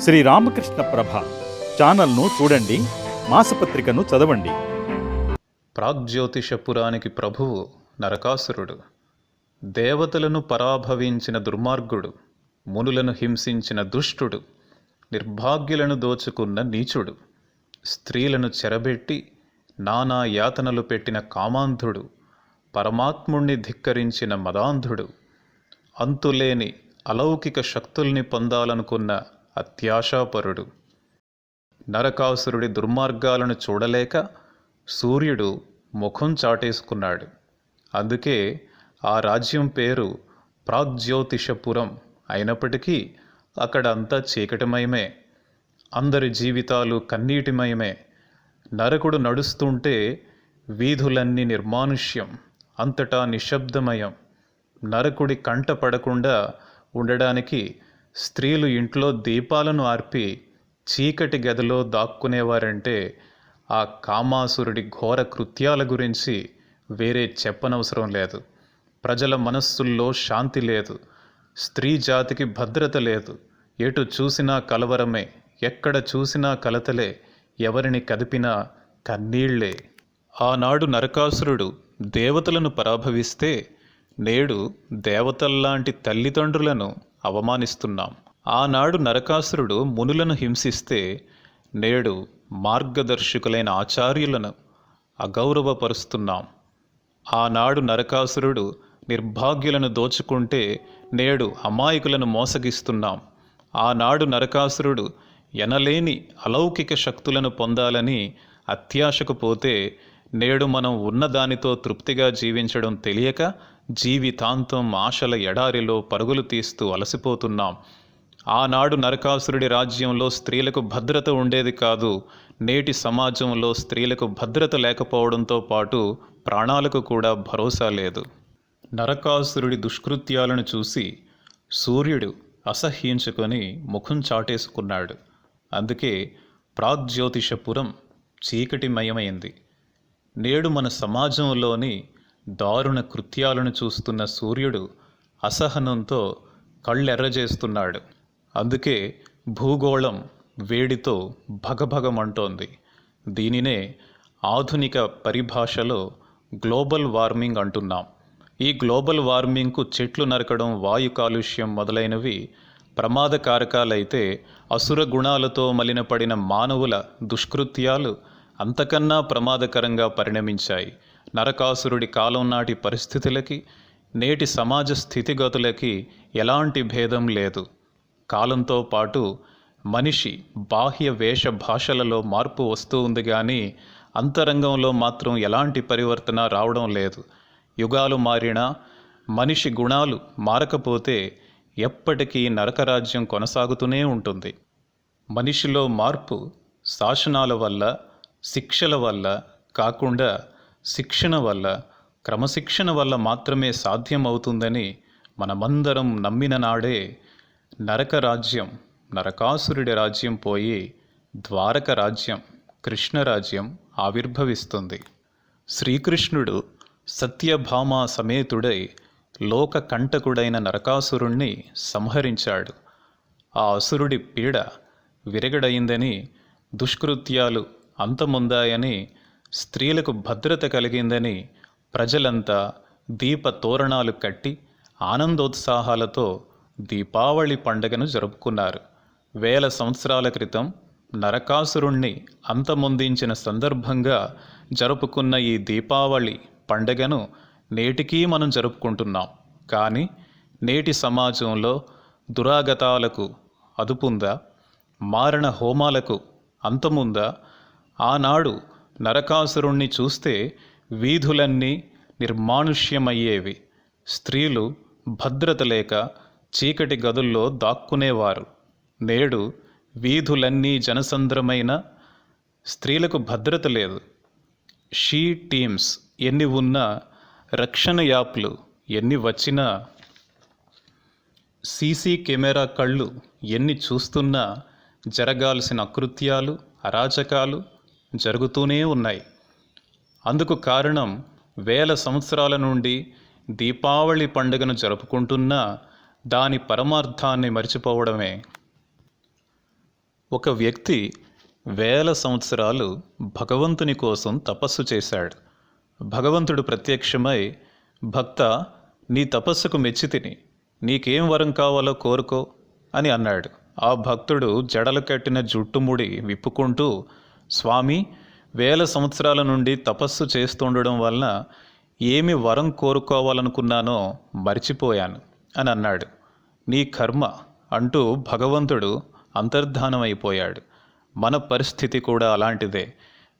శ్రీ రామకృష్ణ ప్రభ ఛానల్ను చూడండి మాసపత్రికను చదవండి. ప్రాగ్జ్యోతిషపురానికి ప్రభువు నరకాసురుడు. దేవతలను పరాభవించిన దుర్మార్గుడు మునులను హింసించిన దుష్టుడు నిర్భాగ్యులను దోచుకున్న నీచుడు స్త్రీలను చెరబెట్టి నానా యాతనలు పెట్టిన కామాంధుడు పరమాత్ముణ్ణి ధిక్కరించిన మదాంధుడు అంతులేని అలౌకిక శక్తుల్ని పొందాలనుకున్న అత్యాశాపరుడు. నరకాసురుడి దుర్మార్గాలను చూడలేక సూర్యుడు ముఖం చాటేసుకున్నాడు. అందుకే ఆ రాజ్యం పేరు ప్రాగ్జ్యోతిషపురం అయినప్పటికీ అక్కడ అంతా చీకటిమయమే. అందరి జీవితాలు కన్నీటిమయమే. నరకుడు నడుస్తుంటే వీధులన్నీ నిర్మానుష్యం అంతటా నిశ్శబ్దమయం. నరకుడి కంట పడకుండా ఉండడానికి స్త్రీలు ఇంట్లో దీపాలను ఆర్పి చీకటి గదిలో దాక్కునేవారంటే ఆ కామాసురుడి ఘోర కృత్యాల గురించి వేరే చెప్పనవసరం లేదు. ప్రజల మనస్సుల్లో శాంతి లేదు. స్త్రీ జాతికి భద్రత లేదు. ఎటు చూసినా కలవరమే ఎక్కడ చూసినా కలతలే ఎవరిని కదిపినా కన్నీళ్ళే. ఆనాడు నరకాసురుడు దేవతలను పరాభవిస్తే నేడు దేవతల్లాంటి తల్లిదండ్రులను అవమానిస్తున్నాం. ఆనాడు నరకాసురుడు మునులను హింసిస్తే నేడు మార్గదర్శకులైన ఆచార్యులను అగౌరవపరుస్తున్నాం. ఆనాడు నరకాసురుడు నిర్భాగ్యులను దోచుకుంటే నేడు అమాయకులను మోసగిస్తున్నాం. ఆనాడు నరకాసురుడు ఎనలేని అలౌకిక శక్తులను పొందాలని అత్యాశకు పోతే నేడు మనం ఉన్నదానితో తృప్తిగా జీవించడం తెలియక జీవితాంతం ఆశల ఎడారిలో పరుగులు తీస్తూ అలసిపోతున్నాం. ఆనాడు నరకాసురుడి రాజ్యంలో స్త్రీలకు భద్రత ఉండేది కాదు. నేటి సమాజంలో స్త్రీలకు భద్రత లేకపోవడంతో పాటు ప్రాణాలకు కూడా భరోసా లేదు. నరకాసురుడి దుష్కృత్యాలను చూసి సూర్యుడు అసహ్యించుకొని ముఖం చాటేసుకున్నాడు. అందుకే ప్రాగ్జ్యోతిషపురం చీకటిమయమైంది. నేడు మన సమాజంలోని దారుణ కృత్యాలను చూస్తున్న సూర్యుడు అసహనంతో కళ్ళెర్రజేస్తున్నాడు. అందుకే భూగోళం వేడితో భగభగమంటోంది. దీనినే ఆధునిక పరిభాషలో గ్లోబల్ వార్మింగ్ అంటున్నాం. ఈ గ్లోబల్ వార్మింగ్కు చెట్లు నరకడం వాయు కాలుష్యం మొదలైనవి ప్రమాదకారకాలైతే అసుర గుణాలతో మలినపడిన మానవుల దుష్కృత్యాలు అంతకన్నా ప్రమాదకరంగా పరిణమించాయి. నరకాసురుడి కాలం నాటి పరిస్థితులకి నేటి సమాజ స్థితిగతులకి ఎలాంటి భేదం లేదు. కాలంతో పాటు మనిషి బాహ్య వేష భాషలలో మార్పు వస్తూ ఉంది కానీ అంతరంగంలో మాత్రం ఎలాంటి పరివర్తన రావడం లేదు. యుగాలు మారినా మనిషి గుణాలు మారకపోతే ఎప్పటికీ నరకరాజ్యం కొనసాగుతూనే ఉంటుంది. మనిషిలో మార్పు శాసనాల వల్ల శిక్షల వల్ల కాకుండా శిక్షణ వల్ల క్రమశిక్షణ వల్ల మాత్రమే సాధ్యం అవుతుందని మనమందరం నమ్మిన నాడే నరక రాజ్యం నరకాసురుడి రాజ్యం పోయి ద్వారక రాజ్యం కృష్ణరాజ్యం ఆవిర్భవిస్తుంది. శ్రీకృష్ణుడు సత్యభామ సమేతుడై లోక కంటకుడైన నరకాసురుణ్ణి సంహరించాడు. ఆ అసురుడి పీడ విరగడైందని దుష్కృత్యాలు అంతముందాయని స్త్రీలకు భద్రత కలిగిందని ప్రజలంతా దీప తోరణాలు కట్టి ఆనందోత్సాహాలతో దీపావళి పండుగను జరుపుకున్నారు. వేల సంవత్సరాల క్రితం నరకాసురుణ్ణి అంతమొందించిన సందర్భంగా జరుపుకున్న ఈ దీపావళి పండుగను నేటికీ మనం జరుపుకుంటున్నాం. కానీ నేటి సమాజంలో దురాగతాలకు అదుపుందా? మారణ హోమాలకు అంతముందా? ఆనాడు నరకాసురుణ్ణి చూస్తే వీధులన్నీ నిర్మానుష్యమయ్యేవి. స్త్రీలు భద్రత లేక చీకటి గదుల్లో దాక్కునేవారు. నేడు వీధులన్నీ జనసంద్రమైన స్త్రీలకు భద్రత లేదు. షీ టీమ్స్ ఎన్ని ఉన్నా రక్షణ యాప్లు ఎన్ని వచ్చినా సీసీ కెమెరా కళ్ళు ఎన్ని చూస్తున్నా జరగాల్సిన అకృత్యాలు అరాచకాలు జరుగుతూనే ఉన్నాయి. అందుకు కారణం వేల సంవత్సరాల నుండి దీపావళి పండుగను జరుపుకుంటున్నా దాని పరమార్థాన్ని మర్చిపోవడమే. ఒక వ్యక్తి వేల సంవత్సరాలు భగవంతుని కోసం తపస్సు చేశాడు. భగవంతుడు ప్రత్యక్షమై భక్త నీ తపస్సుకు మెచ్చి తిని నీకేం వరం కావాలో కోరుకో అని అన్నాడు. ఆ భక్తుడు జడలు కట్టిన జుట్టుముడి విప్పుకుంటూ స్వామి వేల సంవత్సరాల నుండి తపస్సు చేస్తుండడం వలన ఏమి వరం కోరుకోవాలనుకున్నానో మర్చిపోయాను అని అన్నాడు. నీ కర్మ అంటూ భగవంతుడు అంతర్ధానమైపోయాడు. మన పరిస్థితి కూడా అలాంటిదే.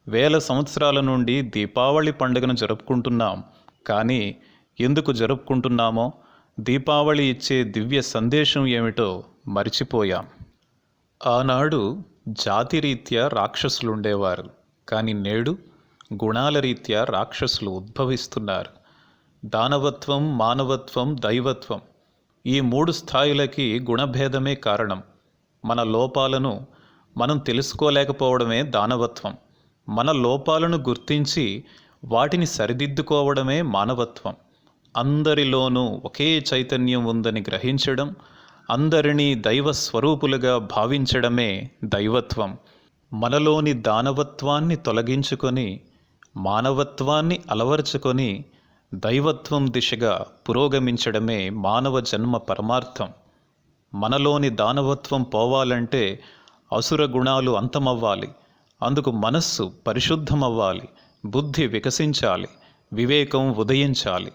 వేల సంవత్సరాల నుండి దీపావళి పండుగను జరుపుకుంటున్నాం. కానీ ఎందుకు జరుపుకుంటున్నామో? దీపావళి ఇచ్చే దివ్య సందేశం ఏమిటో మర్చిపోయాం. ఆనాడు జాతిరీత్యా రాక్షసులు ఉండేవారు కానీ నేడు గుణాల రీత్యా రాక్షసులు ఉద్భవిస్తున్నారు. దానవత్వం మానవత్వం దైవత్వం ఈ మూడు స్థాయిలకి గుణభేదమే కారణం. మన లోపాలను మనం తెలుసుకోలేకపోవడమే దానవత్వం. మన లోపాలను గుర్తించి వాటిని సరిదిద్దుకోవడమే మానవత్వం. అందరిలోనూ ఒకే చైతన్యం ఉందని గ్రహించడం అందరినీ దైవ స్వరూపులుగా భావించడమే దైవత్వం. మనలోని దానవత్వాన్ని తొలగించుకొని మానవత్వాన్ని అలవర్చుకొని దైవత్వం దిశగా పురోగమించడమే మానవ జన్మ పరమార్థం. మనలోని దానవత్వం పోవాలంటే అసుర గుణాలు అంతమవ్వాలి. అందుకు మనస్సు పరిశుద్ధమవ్వాలి. బుద్ధి వికసించాలి. వివేకం ఉదయించాలి.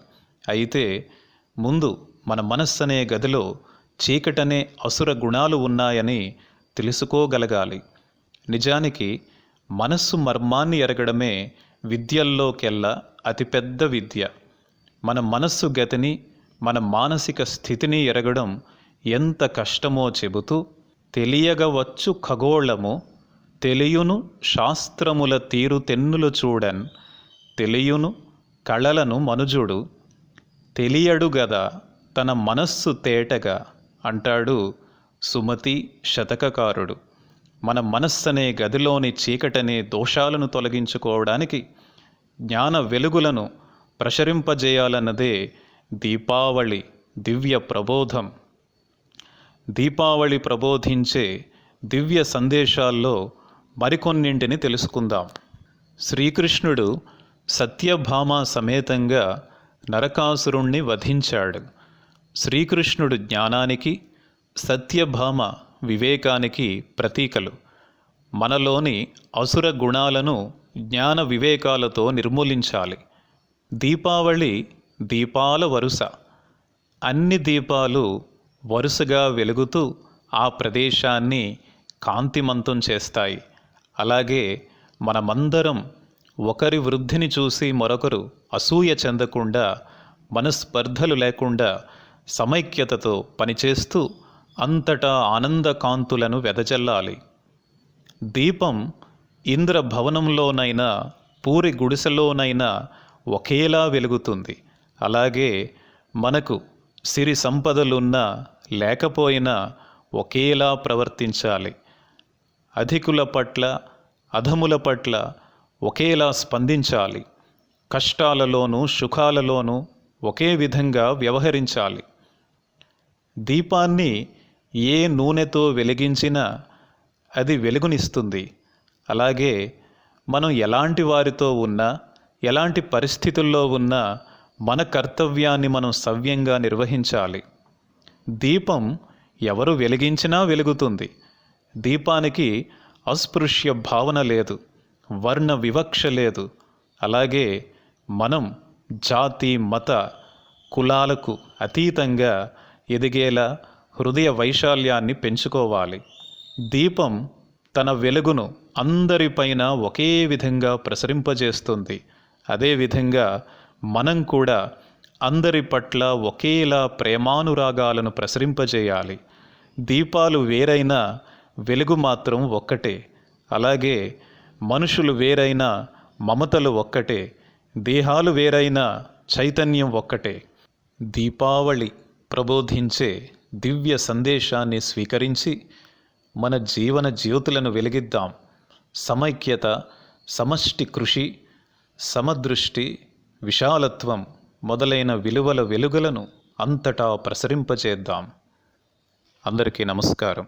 అయితే ముందు మన మనస్సు అనే గదిలో చీకటనే అసుర గుణాలు ఉన్నాయని తెలుసుకోగలగాలి. నిజానికి మనస్సు మర్మాన్ని ఎరగడమే విద్యల్లోకెల్లా అతిపెద్ద విద్య. మన మనస్సు గతిని మన మానసిక స్థితిని ఎరగడం ఎంత కష్టమో చెబుతూ తెలియగవచ్చు ఖగోళము తెలియును శాస్త్రముల తీరు తెన్నులు చూడన్ తెలియును కళలను మనుజుడు. తెలియడు గదా తన మనస్సు తేటగా. అంటాడు సుమతి శతకకారుడు. మన మనస్సనే గదిలోని చీకటనే దోషాలను తొలగించుకోవడానికి జ్ఞాన వెలుగులను ప్రసరింపజేయాలన్నదే దీపావళి దివ్య ప్రబోధం. దీపావళి ప్రబోధించే దివ్య సందేశాల్లో మరికొన్నింటిని తెలుసుకుందాం. శ్రీకృష్ణుడు సత్యభామ సమేతంగా నరకాసురుణ్ణి వధించాడు. శ్రీకృష్ణుడు జ్ఞానానికి సత్యభామ వివేకానికి ప్రతీకలు. మనలోని అసుర గుణాలను జ్ఞాన వివేకాలతో నిర్మూలించాలి. దీపావళి దీపాల వరుస. అన్ని దీపాలు వరుసగా వెలుగుతూ ఆ ప్రదేశాన్ని కాంతిమంతం చేస్తాయి. అలాగే మనమందరం ఒకరి వృద్ధిని చూసి మరొకరు అసూయ చెందకుండా మనస్పర్ధలు లేకుండా సమైక్యతతో పనిచేస్తూ అంతటా ఆనందకాంతులను వెదజల్లాలి. దీపం ఇంద్ర భవనంలోనైనా పూరి గుడిసెలోనైనా ఒకేలా వెలుగుతుంది. అలాగే మనకు సిరి సంపదలున్నా లేకపోయినా ఒకేలా ప్రవర్తించాలి. అధికుల పట్ల అధముల పట్ల ఒకేలా స్పందించాలి. కష్టాలలోనూ సుఖాలలోనూ ఒకే విధంగా వ్యవహరించాలి. దీపాన్ని ఏ నూనెతో వెలిగించినా అది వెలుగునిస్తుంది. అలాగే మనం ఎలాంటి వారితో ఉన్నా ఎలాంటి పరిస్థితుల్లో ఉన్నా మన కర్తవ్యాన్ని మనం సవ్యంగా నిర్వహించాలి. దీపం ఎవరు వెలిగించినా వెలుగుతుంది. దీపానికి అస్పృశ్య భావన లేదు వర్ణ వివక్ష లేదు. అలాగే మనం జాతి మత కులాలకు అతీతంగా ఎదిగేలా హృదయ వైశాల్యాన్ని పెంచుకోవాలి. దీపం తన వెలుగును అందరిపైన ఒకే విధంగా ప్రసరింపజేస్తుంది. అదేవిధంగా మనం కూడా అందరి పట్ల ఒకేలా ప్రేమానురాగాలను ప్రసరింపజేయాలి. దీపాలు వేరైనా వెలుగు మాత్రం ఒక్కటే. అలాగే మనుషులు వేరైనా మమతలు ఒక్కటే. దేహాలు వేరైనా చైతన్యం ఒక్కటే. దీపావళి ప్రబోధించే దివ్య సందేశాన్ని స్వీకరించి మన జీవన జ్యోతులను వెలిగిద్దాం. సమైక్యత సమష్టి కృషి సమదృష్టి విశాలత్వం మొదలైన విలువల వెలుగులను అంతటా ప్రసరింపచేద్దాం. అందరికీ నమస్కారం.